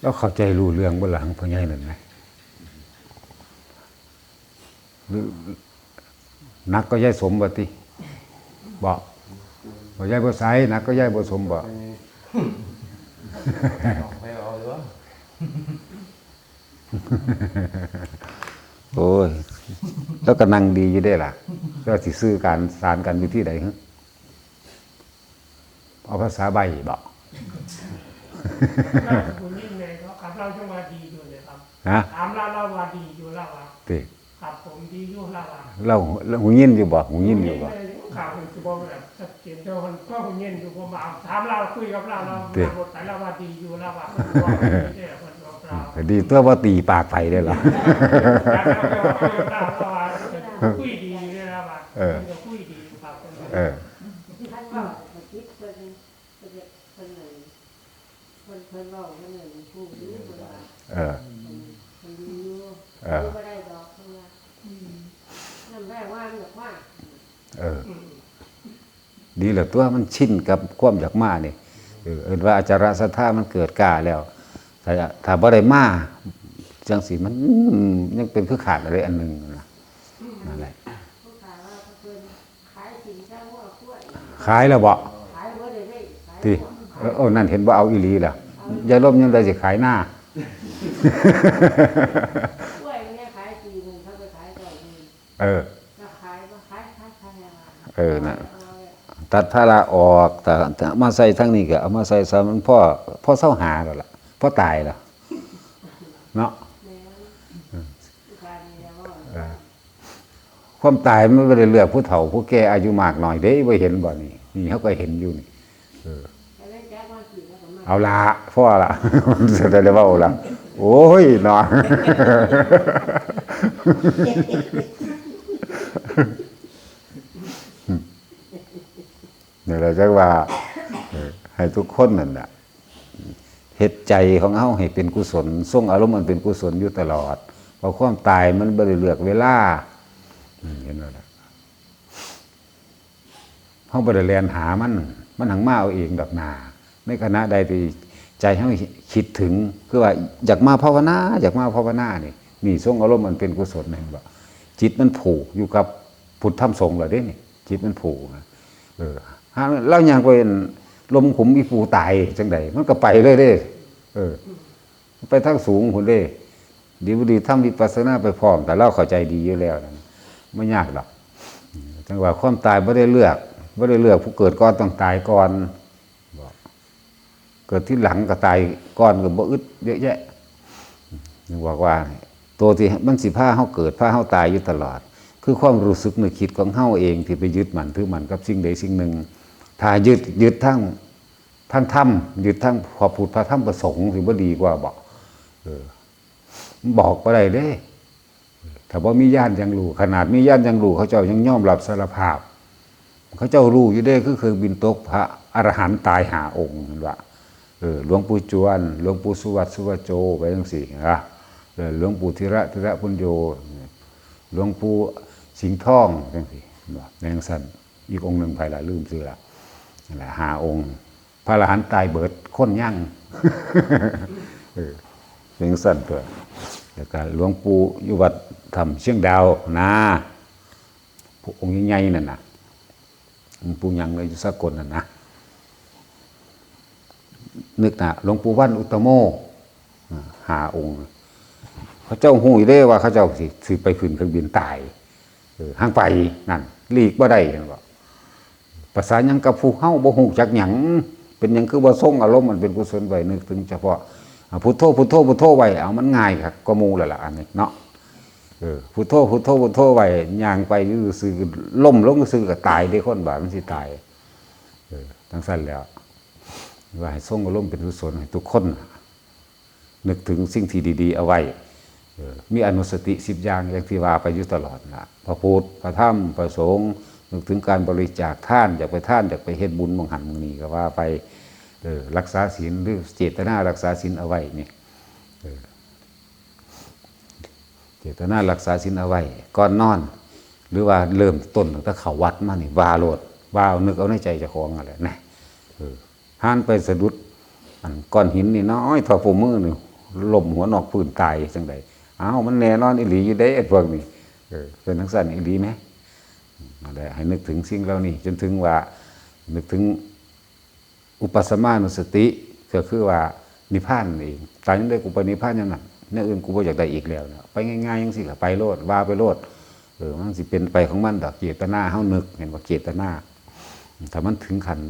แล้วเข้าใจรู้เรื่องบ่หลังพ่อใหญ่นั่นไหมหรือนักก็ย้ายสมบ่ติบ่บ่ย้ายบ่ไสนักก็ย้ายบ่สมบ่ไม่เอาหรือวะโอ้ย แล้วก็นั่งดีอยู่ได้ล่ะแล้วสิซื้อการสารกันอยู่ที่ใดฮะเอาภาษาใบบ่คุณ ฮะถามเราเราว่าดีอยู่แล้วว่าติครับผมดีอยู่แล้วว่าเราเราหูยินอยู่บ่หูยินอยู่บ่ข่าวคือบอกแบบชัดเจนเจ้าคนก็คุณยินอยู่ผมเอาถามเราคุยกับเราเราบทแต่เราว่าดีอยู่แล้วว่าคนบอกดีเนี่ยคนบอกเราก็ดีตัวบ่ตีปากไปได้ล่ะคุยดีอยู่แล้วว่าคุยดีครับเออท่านว่าคิดเพิ่นเพิ่นเพิ่นเลยเพิ่นเพิ่นเว้าเพิ่นเลยผู้รู้เพิ่นว่าเออเพิ่นรู้อยู่ เออรู้บ่ได้ดอกเพิ่นว่านั่นแรกว่ามันบอกว่าเออ ดีแล้วตัวมันชินกับความอยากมานี่เออเอิ้นว่าอาจารย์ศรัทธามันเกิดกล้าแล้วถ้าถ้าบ่ได้มาจังสิมันอืมยังเป็นคือขาดอะไรอันหนึงนะนั่นแหละผู้ขายว่าเพิ่นขายสินค้าหัวกล้วยขายแล้วบ่ขายบ่ได้ได้ขายติเออโอ้นั่นเห็นว่าเอาอีหลีแล้วยายลมยังได้สิขายหน้า เออแล้วขายบ่ขายขายขายยังไงเออน่ะตัดภาระออกแต่แต่เอามาใส่ทั้งนี้ก็เอามาใส่ซะมันพ่อพ่อเศร้าหาแล้วล่ะพ่อตายแล้วเนาะแล้วผู้ขายนี่ว่าความตายมันไม่ได้เลือกผู้เฒ่าผู้แก่อายุมากหน่อยเด้ไ่เห็นบ่นี่นี่เขาก็เห็นอยู่นี่แล้วแจ้งว่าสิแล้วก็มาเอาละพ่อละจะได้ว่าเอาละโอ้ยหนอน เนี่ยเราจะว่าให้ทุกคนนั่นแหละเหตุใจของเฮาให้เป็นกุศลทรงอารมณ์มันเป็นกุศลอยู่ตลอดเพราะความตายมันบ่ได้เลือกเวลาเห็นบ่ล่ะเฮาบ่ได้แลนหามัน มันหังมาเอาเองดอกหนาในขณะใดที่ใจเฮาคิดถึงคือว่าอยากมาภาวนาอยากมาภาวนานี่นี่ทรงอารมณ์มันเป็นกุศลแม่นบ่ จิตมันผูกอยู่กับพุทธธรรมสงฆ์เหรอเด้นี่จิตมันผูกนะเออหาเรายังเป็นลมขุมอีปูตายจังใดมันก็ไปเลยเด้ เออ ไปทางสูงพุ่นเด้ดีบ่ดีทำวิปัสสนาไปพร้อม แต่เราเข้าใจดีอยู่แล้วไม่ยากหรอกจังว่าความตายบ่ได้เลือกบ่ได้เลือก ผู้เกิดก่อนต้องตายก่อนเกิดที่หลังก็ตายก่อนก็บ่อึดเยอะแยะงบอกว่า ตัวที่มันสิพาเฮาเกิดพาเฮาตายอยู่ตลอด คือความรู้สึกนึกคิดของเฮาเองที่ไปยึดมันถือมันกับสิ่งใดสิ่งหนึ่งถ้ายึดยึดทั้งทั้งธรรมยึดทั้งพระพุทธพระธรรมประสงค์สิบ่ดีกว่าบอกเออ บอกบ่ได้เด้ถ้าว่ามีญาติยังรู้ขนาดมีญาติยังรู้เขาเจ้ายังย่อมรับสารภาพ เขาเจ้ารู้อยู่เด้คือเครื่อบินตกพระอรหันต์ตายหาองค์นั่นว่าเออหลวงปู่จวนหลวงปู่สุวัตสุวโจไปจังสี่นะ หลวงปู่ธีระธีระพุญโยหลวงปู่สิงห์ทองจังสี่ว่าในจังสันอีกองค์หนึ่งภายหลังลืมชื่อละหละหาองค์ พระอรหันต์ตายเบิดคนยั่งเออเป็นจังสั้นตัวแล้วก็หลวงปู่ยู่วัดทำเชียงดาวนาผู้องค์ใหญ่ๆนั่นนะหลวงปู่ยังเลยอยู่สกลน่ะนะนึกนะหลวงปู่วันอุตโมหาองค์ เขาเจ้าหูยเด้ว่าเขาเจ้าสิสิไปขึ้นเครื่องบินตายห้างไปนั่นหลีกบ่ได้เห็นบ่ภาษายังกับผู้เฮาบ่ฮู้จักหยังเป็นหยังคือบ่ทรงอารมณ์มันเป็นกุศลไว้นึกถึงเฉพาะพุทโธพุทโธพุทโธไว้เอามันง่ายครับก็มูแล้วล่ะอันนี้เนาะเออพุทโธพุทโธพุทโธไว้ย่างไปอยู่ซื่อล่มลงซื่อก็ตายได้คนบาดมันสิตายเออทั้งสั้นแล้วว่าให้ทรงอารมณ์เป็นกุศลให้ทุกคนนึกถึงสิ่งที่ดี ๆ เอาไว้ มีอนุสติสิบอย่างอย่างที่ว่าไปอยู่ตลอดนะพระพุทธพระธรรมพระสงฆ์นึกถึงการบริจาคท่านอยากไปท่านอยากไปเฮ็ดบุญมงหันมงนี้ก็ว่าไปรักษาศีลหรือเจตนารักษาศีลเอาไว้นี่เจตนารักษาศีลเอาไว้ก่อนนอน หรือว่าเริ่มต้นตั้งแต่เขาวัดมานี่วาโลดวาเอานึกเอาในใจจะของอะไรนะเออห่านไปสะดุดอันก้อนหินนี่น้อยเท่าฝ่ามือนี่ลมหัวนอกพื้นตายจังได อ้าวมันแน่นอนอีหลีอยู่เด้ไอ้พวกนี้เออเป็นทั้งสั้นอีหลีไหมนั่นแหละให้นึกถึงสิ่งเหล่านี้จนถึงว่า นึกถึงอุปสมานุสติก็คือว่านิพพานนั่นเองตายยังได้กูไปนิพพานยังนั้นเนี่ยอื่นกูบ่อยากได้อีกแล้วนะไปง่ายๆยังสิไปโลดว่าไปโลดเออมันสิเป็นไปของมันดอกเจตนาเฮานึกเห็นว่าเจตนาถ้ามันถึงขัน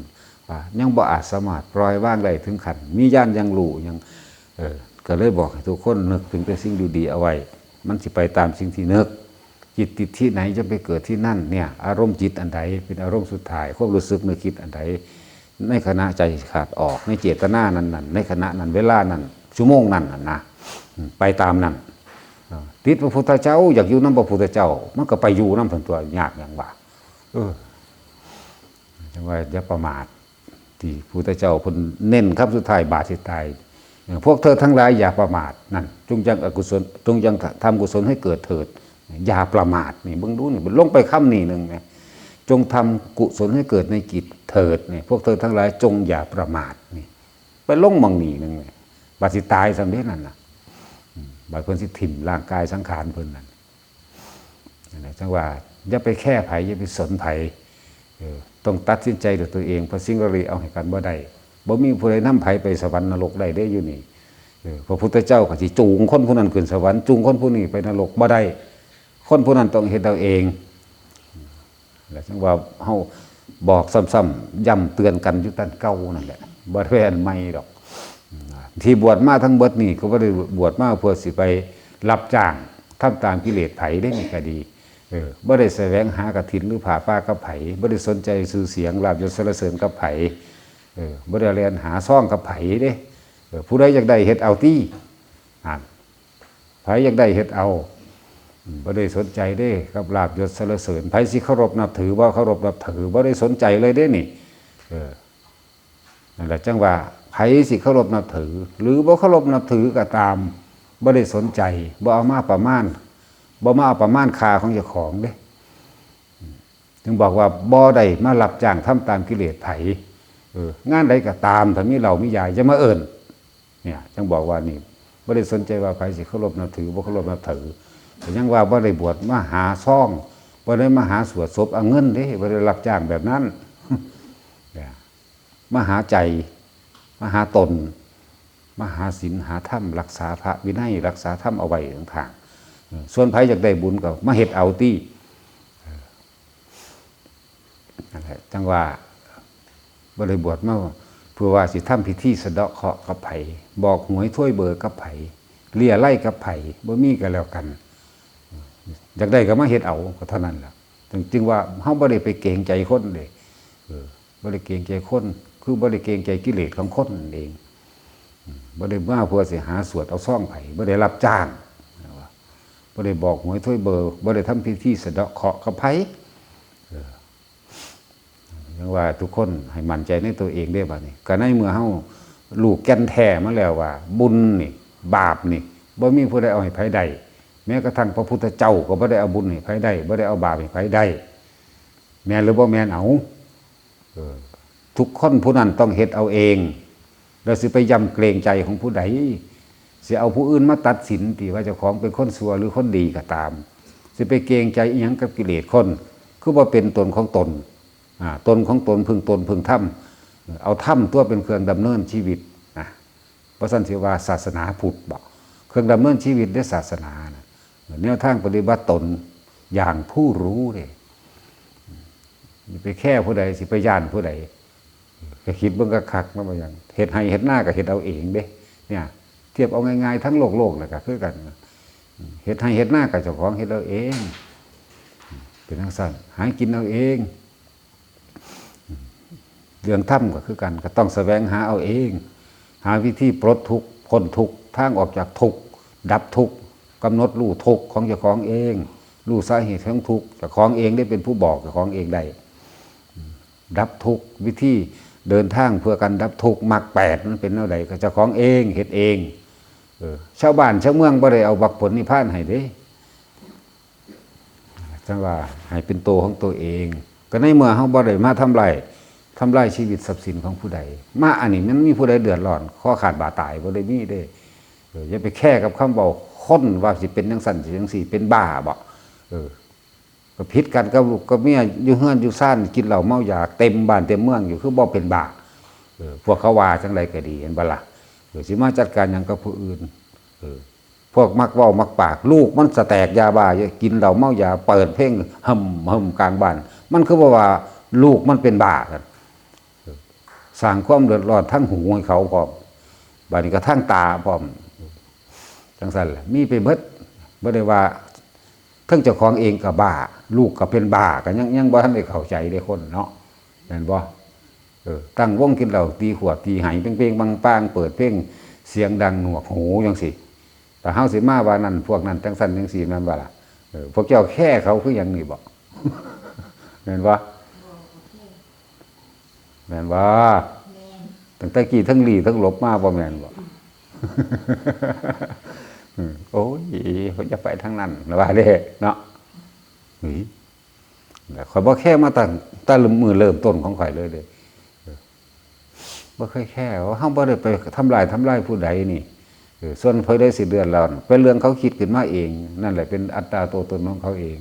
ว่ายังบ่อาจสามารถปล่อยว่างได้ถึงขันมีย่านยังรู้ยังเออ ก็เลยบอกให้ทุกคนนึกถึงแต่สิ่งดีๆเอาไว้ มันสิไปตามสิ่งที่นึก จิตติดที่ไหนจะไปเกิดที่นั่นเนี่ย อารมณ์จิตอันใดเป็นอารมณ์สุดท้ายความรู้สึกนึกคิดอันใดในขณะใจขาดออกในเจตนานั้นนั้นในขณะนั้นเวลานั้นชั่วโมงนั้นน่ะนะไปตามนั้นอ่าติดพระพุทธเจ้า อยากอยู่น้ำพระพุทธเจ้า มันก็ไปอยู่น้ำผลตัวยากอย่างว่าเออจังว่าอย่าประมาทที่พระพุทธเจ้าเพนเน้นครับสุดท้ายบาทสิตาย พวกเธอทั้งหลายอย่าประมาทนั่นจงยังอกุศลจงยังทำกุศลให้เกิดเถิด อย่าประมาทนี่เบิ่งดูนี่มันลงไปค่ำนี่หนึ่งไงจงทำกุศลให้เกิดในจิตเถิดนี่พวกเธอทั้งหลายจงอย่าประมาทนี่ไปลงมังนี่หนึ่งไงบาดสิตายสำเร็จนั่นนะบาดเพิ่นสิถิ่มร่างกายสังขารเพิ่นนั่นนะจังว่าอย่าไปแค่ไผอย่าไปสนไผเออต้องตัดสินใจด้วยตัวเองเพราะสิ่งเหล่านี้เอาให้กันบ่ได้ บ่มีผู้ใดนำไผไปสวรรค์นรกได้ได้อยู่นี่พระพุทธเจ้าก็สิจูงคนผู้นั้นขึ้นสวรรค์จูงคนผู้นี้ไปนรกบ่ได้คนผู้นั้นต้องเฮ็ดเอาเองแล้วจังว่าเฮาบอกซ้ำๆย้ำเตือนกันอยู่ตันเก่านั่นแหละบ่ได้อันใหม่ดอกที่บวชมาทั้งเบิดนี่ก็บ่ได้บวชมาเพื่อสิไปรับจ้างทำตามกิเลสไผได้นี่ก็ดีเออบ่ได้แสวงหากฐินหรือผ่าป้ากับไผบ่ได้สนใจชื่อเสียงลาบยศสรรเสริญกับไผ เออบ่ได้เรียนหาซ่องกับไผเด้เออผู้ใดอยากได้เฮ็ดเอาตี้อ่านไผอยากได้เฮ็ดเอาบ่ได้สนใจเด้กับลาบยศสรรเสริญไผสิเคารพนับถือบ่เคารพนับถือบ่ได้สนใจเลยเด้นี่เออนั่นแหละจังว่าไผสิเคารพนับถือ หรือบ่เคารพนับถือก็ตามบ่ได้สนใจบ่เอามาประมาณบ่มาเอาประมาณคาของเจ้าของเด้ถึงบอกว่าบ่ได้มารับจ้างทำตามกิเลสไผ เอองานใดก็ตามถ้ามีเรามียายจะมาเอิ้นเนี่ยจังบอกว่านี่บ่ได้สนใจว่าไผสิเคารพนับถือบ่เคารพนับถือแต่ยังว่าบ่ได้บวชมาหาซ่องบ่ได้มาหาสวดศพเอาเงินเด้บ่ได้รับจ้างแบบนั้นเนี่ยมาหาใจมาหาตนมาหาศีลหาธรรมรักษาพระวินัยรักษาธรรมเอาไว้ต่างๆเออส่วนไผอยากได้บุญก็มาเฮ็ดเอาตี้นั่นแหละจังว่า บ่ได้บวชมาเพื่อว่าสิทำพิธีสะเดาะเคาะกับไผบอกหวยถ้วยเบอร์กับไผเลี่ยไล่กับไผบ่มีก็แล้วกันอยากได้ก็มาเฮ็ดเอาก็เท่านั้นล่ะจึงจึงว่าเฮาบ่ได้ไปเกรงใจคนเด้เออบ่ได้เกรงใจคน คือบ่ได้เกรงใจกิเลสของคนนั่นเองบ่ได้มาเพื่อสิหาสวดเอาซ่องไผบ่ได้รับจ้างว่าบ่ได้บอกหวยถ้วยเบอร์บ่ได้ทำพิธีสะเดาะเคาะกับไผเออ ยังว่าทุกคนให้มั่นใจในตัวเองได้บัดนี้ก็ในเมื่อเฮาลูกแก่นแท้มาแล้วว่า บุญนี่ บาปนี่บ่มีผู้ใดเอาให้ไผได้แม้กระทั่งพระพุทธเจ้าก็บ่ได้เอาบุญให้ไผได้บ่ได้เอาบาปให้ไผได้แม่นหรือบ่แม่นเอาเออทุกคนผู้นั้นต้องเฮ็ดเอาเองแล้วสิไปยำเกรงใจของผู้ใดสิเอาผู้อื่นมาตัดสินติว่าเจ้าของเป็นคนชั่วหรือคนดีก็ตาม สิไปเกรงใจอีหยังกับกิเลสคน คือว่าเป็นตนของตน ตนของตนพึงตนพึงถ้ำเอาถ้ำตัวเป็นเครื่องดำเนินชีวิตนะพระสันติวาศาสนาพุทธบอกเครื่องดำเนินชีวิตด้วยศาสนานะแนวทางปฏิบัติตนอย่างผู้รู้เลยไปแค่ผู้ใดสิไปย่านผู้ใดก็คิดเบิ่งก็คักมาบ่อย่างเฮ็ดให้เฮ็ดหน้าก็เฮ็ดเอาเองเด้ เนี่ย เทียบเอาง่ายๆทั้งโลกโลกเลยก็คือกันเฮ็ดให้เฮ็ดหน้ากับเจ้าของเฮ็ดเอาเอง เป็นทั้งสั้นหากินเอาเอง เรื่องถ้ำก็คือกัน ก็ต้องแสวงหาเอาเอง หาวิธีปลดทุกข์พ้นทุกข์ทางออกจากทุกข์ดับทุกข์กำหนดรู้ทุกข์ของเจ้าของเองรู้สาเหตุของทุกข์เจ้าของเองได้เป็นผู้บอกเจ้าของเองได้ดับทุกข์วิธีเดินทางเพื่อการดับทุกข์มรรคแปดนั้นเป็นเท่าใดก็เจ้าของเองเฮ็ดเองเออชาวบ้านชาวเมืองบ่ได้เอาบักผลนิพพานให้เด้จังว่าให้เป็นตัวของตัวเอง ก็ในเมื่อเฮาบ่ได้มาทำลาย ทำลายชีวิตทรัพย์สินของผู้ใด มาอันนี้มันมีผู้ใดเดือดร้อนข้อขาดบาดตายบ่ได้มีเด้เอย่าไปแค่กับคำบอกคนว่าสิเป็นจังสั่นสิจังสี่เป็นบ้าบ่เออก็พิษกันกับลูกกับเมียอยู่เฮือนอยู่ซ่านกินเหล้าเมายาเต็มบ้านเต็มเมืองอยู่คือบ่เป็นบ้าเออพวกเขาว่าจังไรก็ดีเห็นบ่ล่ะเออสิมาจัดการยังกับผู้อื่นเออพวกมักเว้ามักปากลูกมันสแตกยาบ้าเยอะกินเหล้าเมายาเปิดเพลงหึมหึมกลางบ้าน มันคือบ่ว่าลูกมันเป็นบ้ากัน สร้างความเดือดร้อนทั้งหูให้เขาพร้อมบัดนี้ก็ทั้งตาพร้อมจังซั่นแหละมีไปเบิดบ่ได้ว่าทั้งเจ้าของเองก็บ้า ลูกก็เป็นบ้าก็ยังยังบ่ทันได้เข้าใจได้คนเนาะเห็นบ่เออตั้งวงกินเหล้าตีขวดตีไหเป้งๆบางปางเปิดเพลงเสียงดังหนวกหูจังซี่แต่เฮาสิมาว่านั่นพวกนั้นจังซั่นจังซี่แม่นบ่ล่ะเออพวกเจ้าแค่เขาคือหยังนี่บ่แม่นบ่ แม่นบ่ตั้งแต่กี้ทั้งหลีทั้งหลบมาบ่แม่นบ่อืมโอ้ยเขาจะไปทางนั้นนะว่าเด้เนาะหนีแต่ข่อยบ่แค่มาตั้งตั้งมือเริ่มต้นของข่อยเลยเด้เออบ่เคยแค่ว่าเฮาบ่ได้ไปทำลายทำลายผู้ใดนี่เออส่วนเพิ่นได้สิเดือนแล้วน่ะเป็นเรื่องเขาคิดขึ้นมาเอง นั่นแหละเป็นอัตราตัวตนของเขาเอง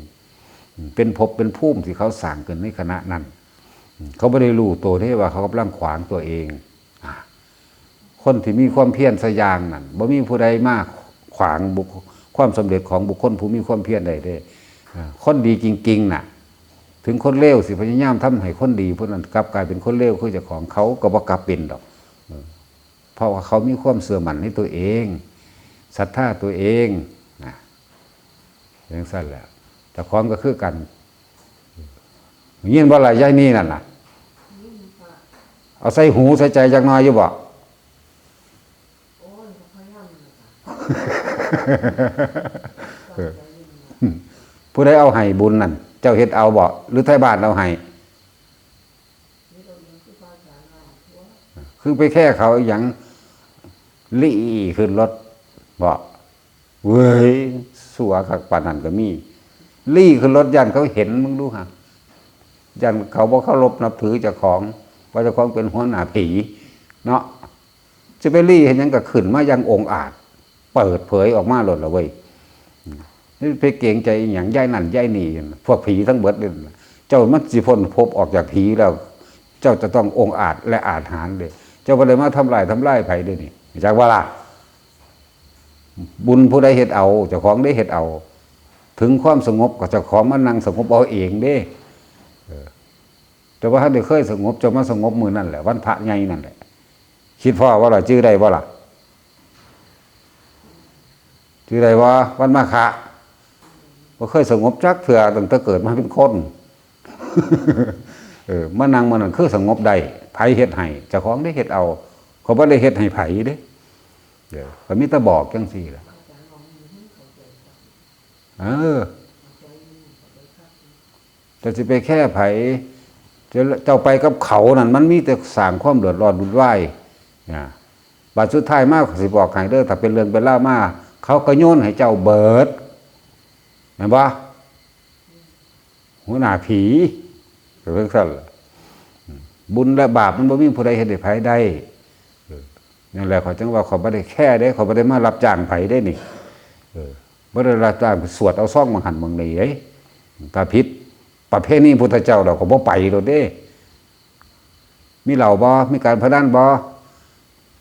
อืมเป็นภพเป็นภูมิที่เขาสร้างขึ้นในขณะนั้นอืม เขาบ่ได้รู้ตัวที่ว่าเขากำลังขวางตัวเองอคนที่มีความเพียรสยางนั่นบ่มีผู้ใดมากขวางบุคความสำเร็จของบุคคลผู้มีความเพียรใดได้อ่าคนดีจริง ๆน่ะ ถึงคนเลวสิพยายามทำให้คนดีผู้นั้นกลับกลายเป็นคนเลวคือเจ้าของเขาก็บ่กลับเป็นดอกเพราะว่าเขามีความเสื่อมันในตัวเองศรัทธาตัวเองนะอย่างสั้นแหละเจ้าของก็คือกัน ยินว่าอะไรยายนี่นั่นน่ะ เอาใส่หูใส่ใจจักหน้อยอยู่บ่โอ้ยพยายามผู้ใดเอาให้บุญนั่น เจ้าเฮ็ดเอาบ่หรือไทยบ้านเอาให้คือไปแค่เขาอหย่างลี่ขึ้นรถบ่เว้ยสัวคักปานนั้นก็มี ลี่ขึ้นรถยันเขาเห็นมึงดูฮะ ยันเขาบอกเขารบนับถือเจ้าของว่าเจ้าของเป็นหัวหน้าผีเนาะจะไปลี่เห็นยังก็ขึ้นมายังองอาจ เปิดเผยออกมาหลดละเว้ยนี่ไปเกรงใจอย่างย่ายนั่นย่ายนี่พวกผีทั้งเบิดเลยเจ้ามันสิพ้นภพออกจากผีแล้ว เจ้าจะต้ององอาจและอาจหารเลยเจ้าบ่ได้มาทำลายทำลายไผเด้วยนี่จากว่าล่ะบุญผู้ใดเฮ็ดเอาเจ้าของได้เฮ็ดเอา ถึงความสงบก็เจ้าของมานั่งสงบเอาเองเด้ แต่ว่าถ้าได้เคยสงบจะมาสงบมือนั่นแหละวันพระใหญ่นั่นแหละ คิดพ่อว่าล่ะชื่อได้บ่ล่ะชื่อได้ว่าวันมาฆะบ่เคยสงบจักเถื่อตั้งแต่เกิดมาเป็นคนเออมานั่งมันนั่นคือสงบได้ไผเฮ็ดให้เจ้าของได้เฮ็ดเอา เขาบ่ได้เฮ็ดให้ไผเด้เดี๋ยวก็มีแต่บอกจังซี่ล่ะเออจะสิไปแค่ไผ เจ้าไปกับเขานั่นมันมีแต่สร้างความเดือดร้อนวุ่นวายนะบัดสุดท้ายมากสิบอกให้เด้อถ้าเป็นเรื่องเป็นเล่ามาเขาก็โยนให้เจ้าเบิดเห็นปะหัวหน้าผีเรื่องสั้นล่อืมบุญและบาปมันบ่มีผู้ใดเห็นได้ไผได้ออนั่นแหละขาจึงว่าขาไม่ได้แค่ได้ขาไม่ได้มารับจ้างไผได้นี่เออไม่ได้รับจ้างสวดเอาซ่องมังหันมังนีเอ้ยถ้าพิษ ประเภทนี้พุทธเจ้าเราก็บ่ไปเราเด้ มีเหล่าบ่มีการพนันบ่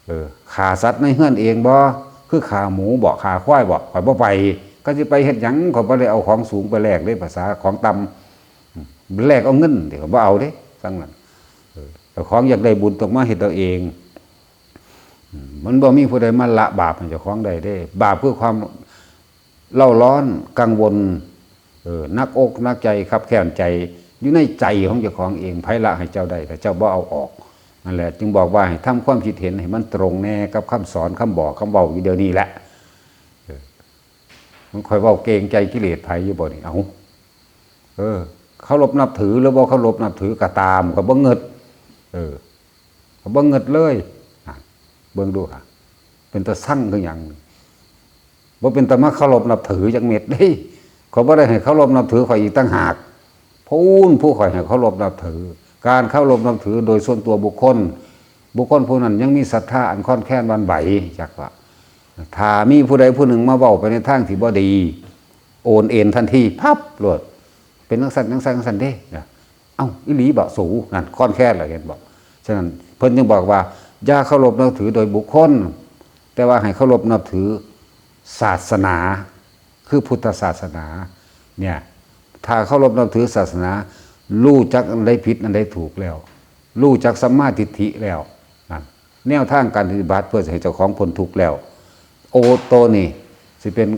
เออขาสัตว์ในเฮือนเองบ่คือขาหมูบ่ขาควายบ่ข่อยบ่ไปก็สิไปเฮ็ดหยังข่อยบ่ได้เอาของสูงไปแลกเด้ภาษาของต่ำแลกเอาเงินเดี๋ยวบ่เอาเด้สั่งนั้นเออแต่ของอยากได้บุญต้องมาเฮ็ดเอาเองมมันบ่มีผู้ใดมาละบาปให้เจ้าของได้เด้ บาปคือความเล่าร้อนกังวล เออนักอกนักใจครับแค้นใจอยู่ในใจของเจ้าของเองไผละให้เจ้าได้แต่เจ้าบ่เอาออกนั่นแหละ จึงบอกว่าให้ทำความคิดเห็นให้มันตรงแน่กับคำสอนคำบอกคำเว้าอยู่เดี๋ยวนี้แหละมันคอยเว่าเกงใจกิเลสภัยอยู่บ่นี่เอาเออเขาลบนับถือหรือบ่เขาลบนับถือก็ตามก็บ่เงิด เออก็บ่เงิดเลยเบิ่งดูค่ะ เป็นตะสั่งคือหยังบ่เป็นตะมาเขาลบนับถือจักเม็ดเด้ เขาบ่ได้ให้เขาลบนับถือข่อยอีกตั้งหากพูนผู้ข่อยให้เขาลบนับถือ การเข้าลบนับถือโดยส่วนตัวบุคคล บุคคลผู้นั้นยังมีศรัทธาอันค่อนแค้นวันไหวจักว่าถ้ามีผู้ใดผู้หนึ่งมาเว้าไปในทางที่บ่ดี โอนเอ็นทันทีพับโลดเป็นนักสันนักสันนักสันเด้นะเอ้าอีหลีบ่สูนั่นค่อนแค่ละเห็นบอกฉะนั้นเพิ่นจึงบอกว่าอย่าเคารพนับถือโดยบุคคล แต่ว่าให้เคารพนับถือศาสนา คือพุทธศาสนาเนี่ยถ้าเคารพนับถือศาสนา รู้จักอันใดผิดอันใดถูกแล้ว รู้จักสัมมาทิฏฐิแล้วนั่นแนวทางการปฏิบัติเพื่อให้เจ้าของพ้นทุกข์แล้ว โอโตนี่สิเป็น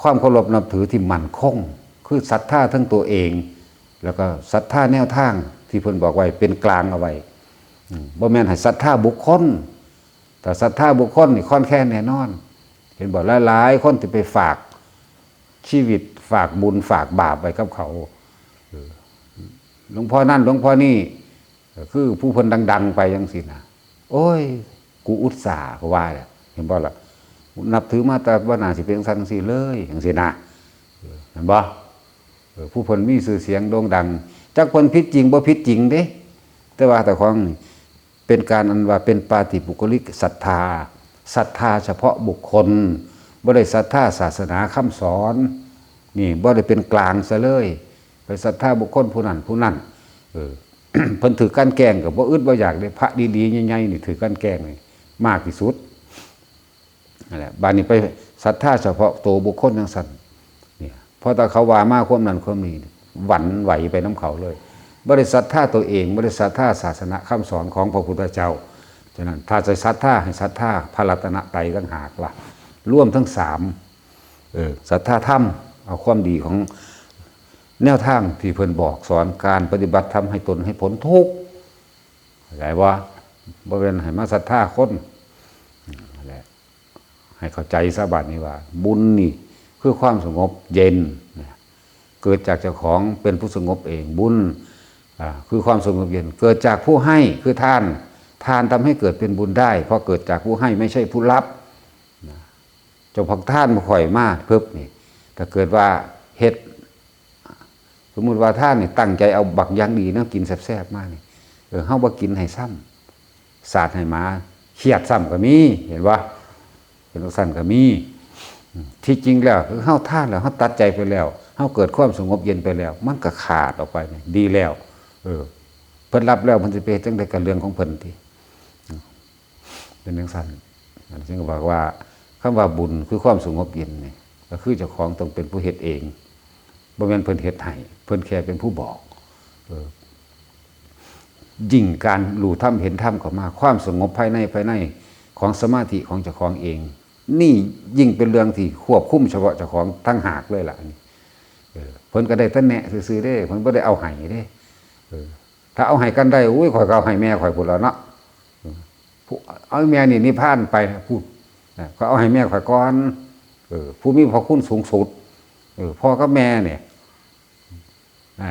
ความเคารพนับถือที่มั่นคง คือศรัทธาทั้งตัวเอง แล้วก็ศรัทธาแนวทางที่เพิ่นบอกไว้เป็นกลางเอาไว้บ่แม่นให้ศรัทธาบุคคล แต่ศรัทธาบุคคลนี่ค่อนแค่แน่นอน เห็นบอกหลายๆคนที่ไปฝาก ชีวิตฝากบุญฝากบาปไว้กับเขาหลวงพ่อนั่นหลวงพ่อนี่คือผู้เพิ่นดัง ๆ ไปยังสินะโอ้ย กูอุตส่าห์กว่าแหละเห็นบ่ล่ะนับถือมาแต่ว่านาสิเป็นสันสิเลยอย่างสินะเห็นบ่เออผู้เพิ่นมีชื่อเสียงโด่งดังจักเพิ่นผิดจริงบ่ผิดจริงเด้ แต่ว่าแต่ของเป็นการอันว่าเป็นปาฏิบุคลิกศรัทธาศรัทธาเฉพาะบุคคล บ่ได้ศรัทธาศาสนาคำสอน นี่บ่ได้เป็นกลางซะเลย ไปศรัทธาบุคคลผู้นั้นผู้นั้นเออเพิ่นถือกันแกงกับบ่อึดบ่อยากได้พระดีๆใหญ่ๆนี่ถือกันแกงนี่มากที่สุดนั่นแหละบานนี้ไปศรัทธาเฉพาะตัวบุคคลจังซั่นเนี่ยพราะถ้าเขาว่ามากความนั้นความนี้หวั่นไหวไปน้ำเขาเลยบ่ได้ศรัทธาตัวเองบ่ได้ศรัทธาศาสนาคำสอนของพระพุทธเจ้าฉะนั้นถ้าจะศรัทธาให้ศรัทธาพระรัตนตรัยต่างหากล่ะ ร่วมทั้งสามศรัทธาธรรม เอาความดีของแนวทางที่เพิ่นบอกสอนการปฏิบัติทำให้ตนให้พ้นทุกข์เข้าใจว่าบ่เป็นให้มาศรัทธาคนให้เข้าใจซะบัดนี้ว่า บุญนี่คือความสงบเย็น เกิดจากเจ้าของเป็นผู้สงบเองบุญคือความสงบเย็น เกิดจากผู้ให้คือท่าน ทานทำให้เกิดเป็นบุญได้ เพราะเกิดจากผู้ให้ไม่ใช่ผู้รับ เจ้าพักท่านมาข่อยมาเพิ่บนี่ถ้าเกิดว่าเฮ็ด สมมุติว่าท่านนี่ตั้งใจเอาบักยางดีนะกินแซ่บๆมากนี่เออเฮาบ่กินให้ซ้ำสาดให้หมาเครียดซ้ำก็มีเห็นว่าเป็นลักษณะก็มี ที่จริงแล้วคือเฮาท่านแล้วเฮาตัดใจไปแล้วเฮาเกิดความสงบเย็นไปแล้ว มันก็ขาดออกไปนี่ดีแล้ว เออเพิ่นรับแล้วมันสิไปเฮ็ดจังได๋กับเรื่องของเพิ่นติอืมเป็นจังซั่นอันจึงก็บอกว่า คำว่าบุญคือความสงบเย็นนี่ก็คือเจ้าของต้องเป็นผู้เฮ็ดเองบ่แม่นเพิ่นเฮ็ดให้เพิ่นแค่เป็นผู้บอกยิ่งการรู้ธรรมเห็นธรรมเข้ามาความสงบภายในภายในของสมาธิของเจ้าของเอง นี่ยิ่งเป็นเรื่องที่ควบคุมเฉพาะเจ้าของตั้งหากเลยล่ะนนี้เออเพิ่นก็ได้แต่แนะซื่อๆเด้เพิ่นบ่ได้เอาให้เด้เออถ้าเอาให้กันได้อุ้ยข่อยก็เอาให้แม่ข่อยพุ่นแล้วเนาะเอาแม่นี่นิพพานไปพูด ก็เอาให้แม่ข่อยก่อนเออผู้มีพระคุณสูงสุดเออพ่อกับแม่เนี่ยอ่า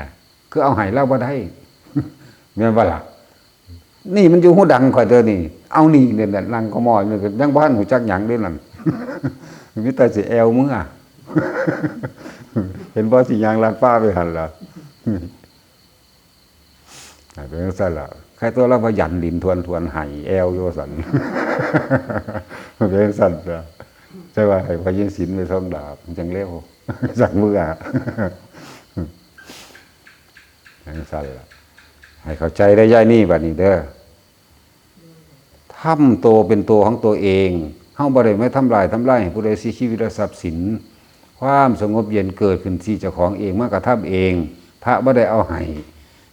คือเอาไห้เล่าบ่ได้แม่บ่ล่ะนี่มันอยู่หูดังข่อยเด้อนี่ เอานี่เนี่ยนั่งก็มอยมันก็ยังบ้านหูจักหยังด้วยนั่นมีแต่สิแอวมึงอะ เห็นบ่สิยางลานป้าไปหันล่ะ เป็นจังซั่นละใครตัวเราบ่ยันดินทวนทวนไห้แอวอยู่ว่าซั่นเป็นจังซั่นละใช่ว่าให้พยินศิลไปท่องดาบมันจังเร็วสั่งมืออะยังสั่นละให้เข้าใจได้ย่ายนี่บัดนี้เด้อทำตัวเป็นตัวของตัวเองเฮาบ่ได้ไม่ทำลายทำลายให้ผู้ใดสียชีวิตและทรัพย์สิน ความสงบเย็นเกิดขึ้นที่เจ้าของเองมากระทำเอง พระบ่ได้เอาให้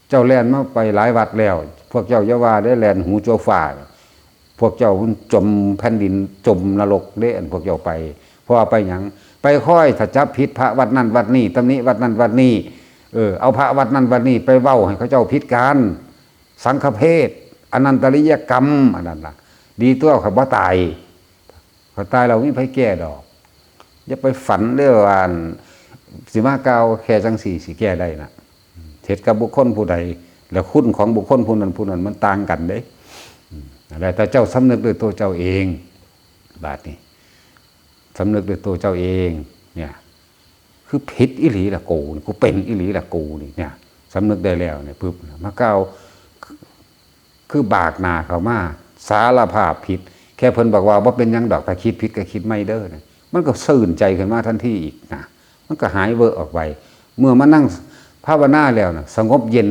เจ้าแล่นมาไปหลายวัดแล้ว พวกเจ้าอย่าว่าได้แล่นหูโจฟ้าพวกเจ้าจมแผ่นดินจมนรกเด้อันพวกเจ้าไปพราะว่าไปหยังไปค่อยถ้าจับผิดพระวัดนั้นวัดนี้ตำนี้วัดนั้นวัดนี้เออเอาพระวัดนั้นวัดนี้ไปเว้าให้เขาเจ้าผิดการสังฆเพศอนันตริยกรรมอันนั้นล่ะ ดีตัวเขาบ่ตายเขาตายเราไม่ไปแก้ดอกอย่าไปฝันเรื่องว่าอันสิมาเกาวแค่จังสี่สิแก้ได้นะ เท็ดกับบุคคลผู้ใด แล้วคุณของบุคคลผู้นั้นผู้นั้นมันต่างกันเด้อะไรแต่เจ้าสำนึกด้วยตัวเจ้าเอง บาทนี้สำนึกด้วยตัวเจ้าเอง เนี่ย คือผิดอิหลีละกูกูเป็นอิหลีละกูนี่เนี่ยสำนึกได้แล้วเนี่ยปึ๊บมาเก้าคือบากนาเขามาสารภาพผิด แค่เพิ่นบอกว่าบ่าเป็นยังดอกถ้าคิดผิดก็คิดไม่เด้อนะมันก็สื่นใจขึ้นมาทันทีอีกนะมันก็หายเวอร์ออกไป เมื่อมานั่ง ภาวนาแล้วนะสงบเย็น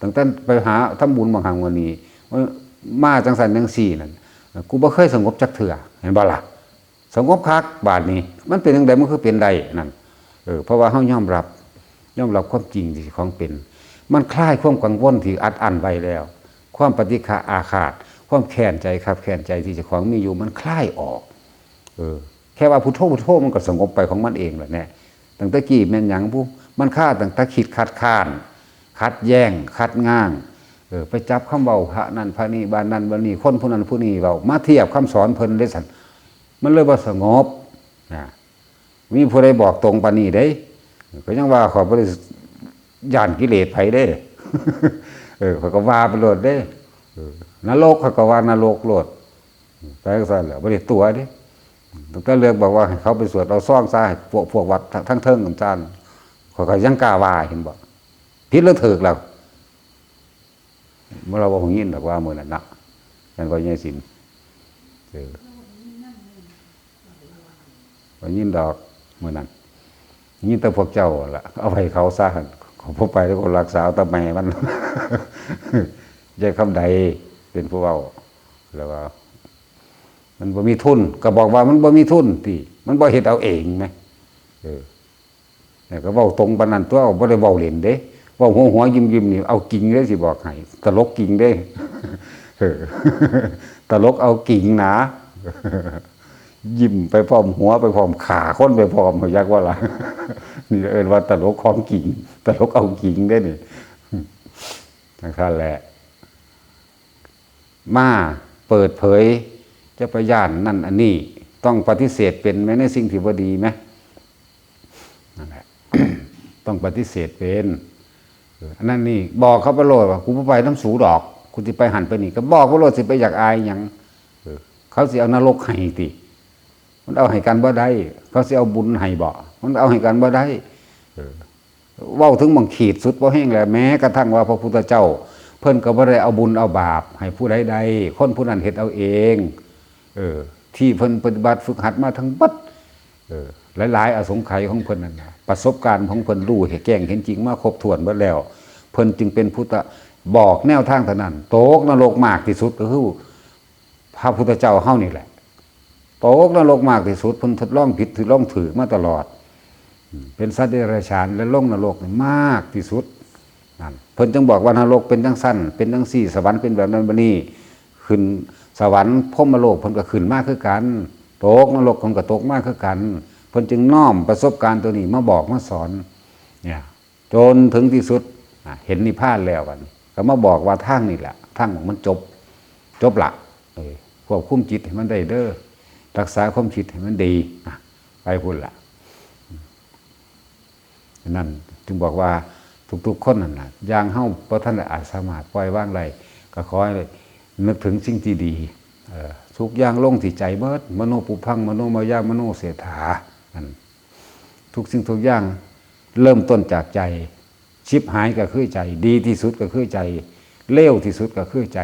ตั้งแต่ไปหาทำบุญบางครั้งวันนี้ว่ามาจังสันจังสี่นั่นกูบ่เคยสงบจักเถื่อเห็นบ่ล่ะสงบคักบาดนี้ มันเป็นจังไดมันคือเป็นได้นั่นเออเพราะว่าเฮายอมรับยอมรับความจริงที่ของเป็น มันคลายความกังวลที่อัดอั้นไว้แล้ว ความปฏิฆาอาฆาต ความแค้นใจครับแค้นใจที่จ้าของมีอยู่มันคลายออก เออ แค่ว่าพุทโธพุทโธมันก็สงบไปของมันเองแหละเนี่ยตั้งแต่กี้แม่นยังผู้ มันฆ่าตั้งแต่คิดคัดค้าน คัดแย่ง คัดง้างเออไปจับคำเบาพระนั่นพระนี่บ้านนั่นบ้านนี้คนผู้นั้นผู้นี้เบามาเทียบคำสอนเพิ่นได้สันมันเลยว่าสงบนะมีผู้ใดบอกตรงปานนี้ได้ก็ยังว่าขอบริย่านกิเลสไผได้ เออเขาก็ว่าไปโลดได้นรกเขาก็ว่านรกโลดไปก็สั่นแหละบ่ได้ตัวเด้ตั้งแต่เลือกบอกว่าเขาไปสวดเอาซ่องซ่าพวกพวกวัดทั้งเทิงกันจาน เขาก็ยังกล้าว่าเห็นบ่ผิดแล้วถูกแล้วเมื่อเราบอกยินดอกว่ามือนั้นนะกันก็ยังสินเออบ่ยินดอกมือนั้นนี่แต่พวกเจ้าละเอาไปเขาซะหั่นขอพวกไปแล้วก็รักษาตะแม่มันยายคำใดเป็นผู้เว้าแล้วว่า มันบ่มีทุน ก็บอกว่ามันบ่มีทุนที่มันบ่เฮ็ดเอาเองไหมเออ ก็เว้าตรงปานนั้นตัวเอาบ่ได้เว้าเล่นเด้เว้าหัวหัวยิ้มยิ้มนี่เอากิ่งเด้สิบอกให้ตลกกิ่งเด้เออตลกเอากิ่งนายิ้มไปพร้อมหัวไปพร้อมขาค้นไปพร้อมยักว่าล่ะนี่เอินว่าตลกของกิ่งตลกเอากิ่งได้นี่นะครับแหละ มาเปิดเผยจะไปย่านนั่นอันนี้ ต้องปฏิเสธเป็นไหมในสิ่งที่บ่ดีไหมนั่นแหละ ต้องปฏิเสธเป็นอันนั้นนี่บอกเขาไปโลดว่ากูไปน้ำสูดอกกูจะไปหันไปนี่ ก็บอกไปโลดสิไปอยากอายหยังเออเขาสิเอานรกให้ติมันเอาให้กันบ่ได้ เขาสิเอาบุญให้บ่มันเอาให้กันบ่ได้เว้าถึงบังขีดสุดบ่แห้งแล้วแม้กระทั่งว่าพระพุทธเจ้า เพิ่นก็บ่ได้เอาบุญเอาบาป ให้ผู้ใดใดคนผู้นั้นเฮ็ดเอาเอง เออ ที่เพิ่นปฏิบัติฝึกหัดมาทั้งบัด หลายๆ อสงไขยของเพิ่นนั่นนะประสบการณ์ของเพิ่นรู้เห็นแจ้งเห็นจริงมาครบถ้วนเบิดแล้ว เพิ่นจึงเป็นพุทธบอกแนวทางเท่านั้นโตกนรกมากที่สุดก็คือพระพุทธเจ้าเฮานี่แหละโตกนรกมากที่สุดเพิ่นทดลองผิดทดลองถือมาตลอด เป็นสัตว์เดรัจฉานและล่งนรกนี่มากที่สุดนั่นเพิ่นจึงบอกว่านรกเป็นจังสั้นเป็นจังสี่สวรรค์เป็นแบบนั้นบัดนี้ขึ้นสวรรค์พรมโลกเพิ่นก็ขึ้นมากคือกัน ตกนรกเพิ่นก็ตกมากคือกันเพิ่นจึงน้อมประสบการณ์ตัวนี้มาบอกมาสอนเนี่ยจนถึงที่สุดเห็นนิพพานแล้วกันก็มาบอกว่าทางนี่แหละทางของมันจบ จบละควบคุมจิตให้มันได้เด้อรักษาความคิดให้มันดีไปพุ่นละนั่นจึงบอกว่าทุกๆคนนั่นนะย่างเฮ้าเพราะท่านอาจสามารถปล่อยวางไรก็ขอให้นึกถึงสิ่งที่ดีเอ ทุกอย่างลงที่ใจเบิดมโนปุพังมโนมายามโนเสถานั่นทุกสิ่งทุกอย่างเริ่มต้นจากใจ ชิบหายก็คือใจ ดีที่สุดก็คือใจ เลวที่สุดก็คือใจ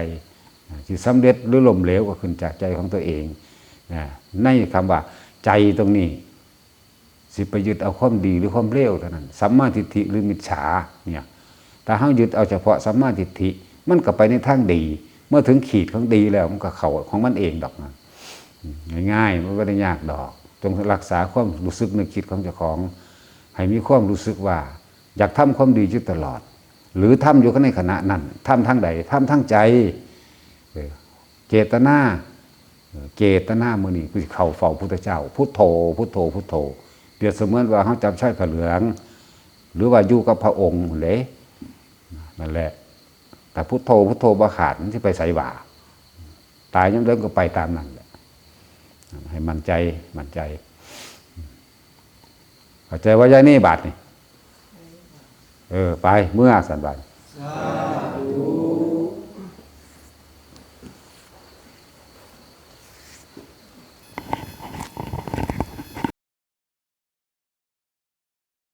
ที่สำเร็จหรือล้มเหลวก็ขึ้นจากใจของตัวเองนะในคำว่าใจตรงนี้ สิไปยึดเอาความดีหรือความเลวเท่านั้นสัมมาทิฏฐิหรือมิจฉาเนี่ยถ้าเฮายึดเอาเฉพาะสัมมาทิฏฐิมันก็ไปในทางดี เมื่อถึงขีดของดีแล้วมันก็เข้าของมันเองดอกนะง่ายๆมันก็ได้ยากดอก จงรักษาความรู้สึกนึกคิดของเจ้าของ ให้มีความรู้สึกว่า อยากทำความดีอยู่ตลอด หรือทำอยู่ในขณะนั้นทำทางใดทำทางใจเออเจตนาเจตนามือนี่คือเข่าเฝ้าพุทธเจ้า พุทโธ พุทโธ พุทโธเปรียบเสมือนว่าเขาจำใช้ผ้าเหลือง หรือว่าอยู่กับพระองค์เลยนั่นแหละ แต่พุทโธพุทโธบาขาดมันที่ไปใส่บ่าตายยังเดิมก็ไปตามนั้นแหละให้มันใจมันใจเข้าใจว่ายายนี่บาทนี่เออ ไปเมื่อสันบาท